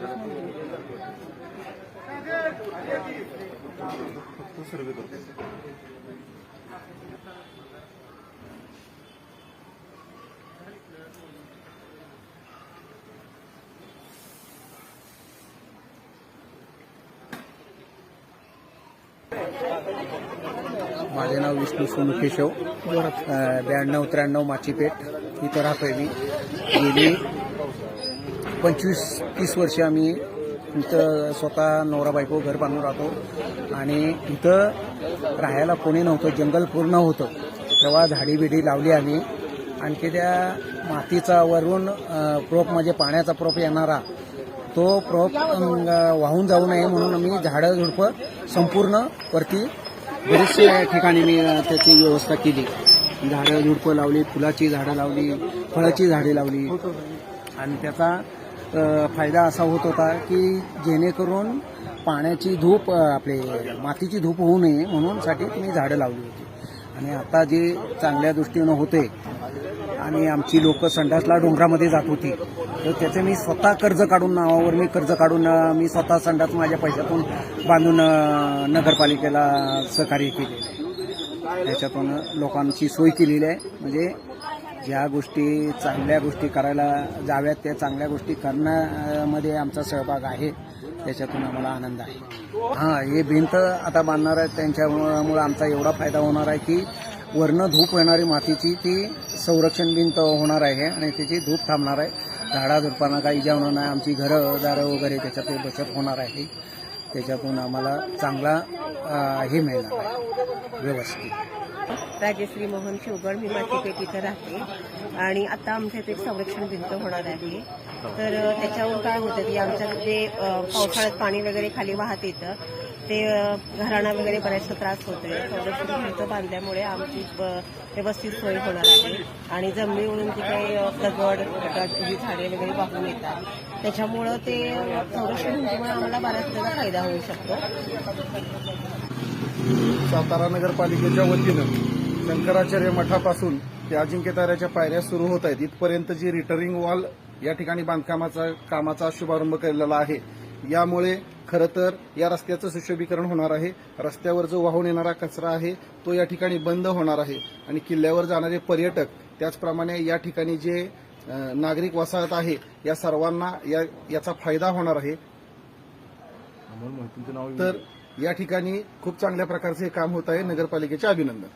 माझे नाव विष्णू सोनू केशव. ब्याण्णव त्र्याण्णव माचीपेठ. इथं राहतोय मी. गेली पंचवीस तीस वर्षे आम्ही इथं स्वतः नवरा बायको घर बांधून राहतो. आणि इथं राहायला कोणी नव्हतं जंगल पूर्ण होतं. तेव्हा झाडी बिडी लावली आम्ही. आणखी त्या मातीचा वरून प्रोप म्हणजे पाण्याचा प्रोप येणारा तो प्रोप वाहून जाऊ नये म्हणून आम्ही झाडं झुडपं संपूर्ण वरती बरेचसे ठिकाणी मी त्याची व्यवस्था केली. झाडं झुडपं लावली फुलाची झाडं लावली फळाची झाडे लावली. आणि त्याचा फायदा असा होत होता की जेणेकरून पाण्याची धूप आपले मातीची धूप होऊ नये म्हणून साठी मी झाडं लावली होती. आणि आता जे चांगल्या दृष्टीनं होते आणि आमची लोक संडासला डोंगरामध्ये जात होती तर त्याचे मी स्वतः कर्ज काढून नावावर मी कर्ज काढून मी स्वतः संडास माझ्या पैशातून बांधून नगरपालिकेला सहकार्य केलेलं आहे. त्याच्यातून लोकांची सोय केलेली आहे. म्हणजे ज्या गोष्टी चांगल्या गोष्टी करायला जाव्यात त्या चांगल्या गोष्टी करण्यामध्ये आमचा सहभाग आहे. त्याच्यातून आम्हाला आनंद आहे. हां हे भिंत आता बांधणार आहे त्यांच्यामुळं आमचा एवढा फायदा होणार आहे की वरनं धूप येणारी मातीची ती संरक्षण भिंत होणार आहे आणि त्याची धूप थांबणार आहे. झाडाझुडपांना काही इजा होणार नाही. आमची घरं दारं वगैरे त्याच्यात बचत होणार आहे. त्याच्यातून आम्हाला चांगला हे मिळणार आहे. व्यवस्थित. राजश्री मोहन शिवगड मी मातीपेठ इथं राहते. आणि आता आमच्या इथे संरक्षण भिंत होणार आहे. तर त्याच्यावर काय होतं की आमच्या जे पावसाळ्यात पाणी वगैरे खाली वाहत येतं. ते घराणा वगैरे बऱ्याचसा त्रास होतोय. संरक्षण भिंत बांधल्यामुळे आमची व्यवस्थित सोय होणार आहे. आणि जमिनीवरून ती काही दगड झाडे वगैरे वाहून येतात. त्याच्यामुळं ते संरक्षण म्हणजे भिंतीमुळे आम्हाला बराच त्याचा फायदा होऊ शकतो. सातारा नगरपालिकेच्या वतीनं शंकराचार्य मठापासून ते अजिंक्यताऱ्याच्या पायऱ्या सुरू होत आहेत. इथपर्यंत जी रिटरिंग वॉल या ठिकाणी बांधकामाचा कामाचा शुभारंभ केलेला आहे. यामुळे खरं तर या रस्त्याचं सुशोभीकरण होणार आहे. रस्त्यावर जो वाहून येणारा कचरा आहे तो या ठिकाणी बंद होणार आहे. आणि किल्ल्यावर जाणारे पर्यटक त्याचप्रमाणे या ठिकाणी जे नागरिक वसाहत आहे या सर्वांना या याचा फायदा होणार आहे. तर या ठिकाणी खूप चांगल्या प्रकारचे हे काम होत आहे. नगरपालिकेचे अभिनंदन.